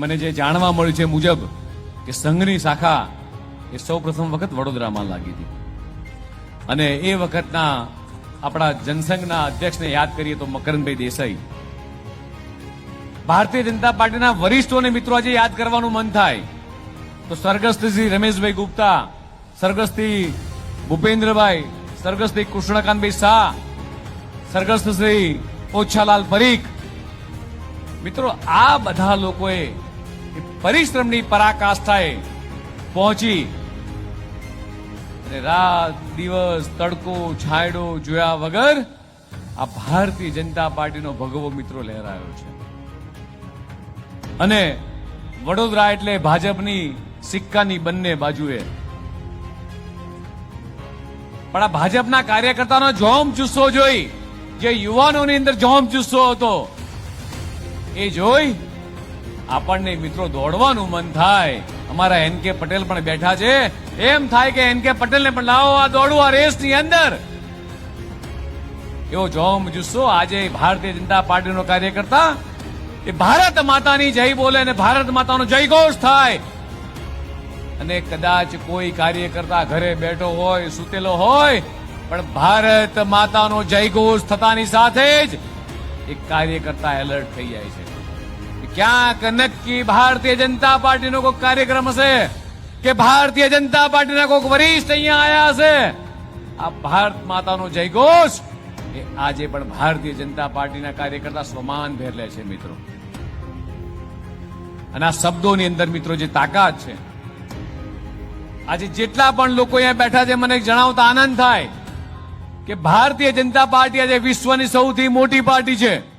મને જે જાણવા મળ્યું છે મુજબ કે સંઘની શાખા એ સૌ પ્રથમ વખત વડોદરામાં લાગી હતી. અને એ વખતના આપણા જનસંઘના અધ્યક્ષને યાદ કરીએ તો મકરંદભાઈ દેસાઈ. ભારતીય જનતા પાર્ટીના વરિષ્ઠોને મિત્રો આજે યાદ કરવાનું મન થાય. તો સ્વર્ગસ્થ શ્રી રમેશભાઈ ગુપ્તા, સ્વર્ગસ્થી ભૂપેન્દ્રભાઈ, સ્વર્ગસ્થી કૃષ્ણકાંતભાઈ શાહ, સ્વર્ગસ્થ શ્રી ઓછાલાલ પરીખ. મિત્રો, આ બધા લોકોએ પરિશ્રમની પરાકાષ્ઠાએ પહોંચી અને રાત, દિવસ, તડકો છાયડો જોયા વગર આ ભારતીય જનતા પાર્ટીનો ભગવો મિત્રો લહેરાયો છે. અને વડોદરા એટલે ભાજપની સિક્કાની બંને બાજુએ. પણ આ ભાજપના કાર્યકર્તાનો જોમ જુસ્સો જોઈ, જે યુવાનોની અંદર જોમ જુસ્સો હતો, એ જોઈ આપણને મિત્રો દોડવાનું મન થાય. અમારા એન કે પટેલ પણ બેઠા છે. એમ થાય કે એન કે પટેલને પણ લાવો આ દોડવું આ રેસની અંદર. એવો જોમ જુસ્સો આજે ભારતીય જનતા પાર્ટીનો કાર્યકર્તા એ ભારત માતાની જય બોલે અને ભારત માતાનો જય ઘોષ થાય. અને કદાચ કોઈ કાર્યકર્તા ઘરે બેઠો હોય, સૂતેલો હોય, પણ ભારત માતાનો જયઘોષ થતાની સાથે જ એક કાર્યકર્તા એલર્ટ થઈ જાય છે. ક્યાંક નક્કી ભારતીય જનતા પાર્ટીનો કોઈ કાર્યક્રમ હશે? કે ભારતીય જનતા પાર્ટીના કોઈક વરિષ્ઠ અહીંયા આયા હશે? આ ભારત માતાનો જયઘોષ! એ આજે પણ ભારતીય જનતા પાર્ટીના કાર્યકર્તા સ્વમાન ભેર લે છે મિત્રો. અને આ શબ્દોની અંદર મિત્રો જે તાકાત છે. આજે જેટલા પણ લોકો અહીંયા બેઠા છે, મને જણાવતા આનંદ થાય કે ભારતીય જનતા પાર્ટી આજે વિશ્વની સૌથી મોટી પાર્ટી છે.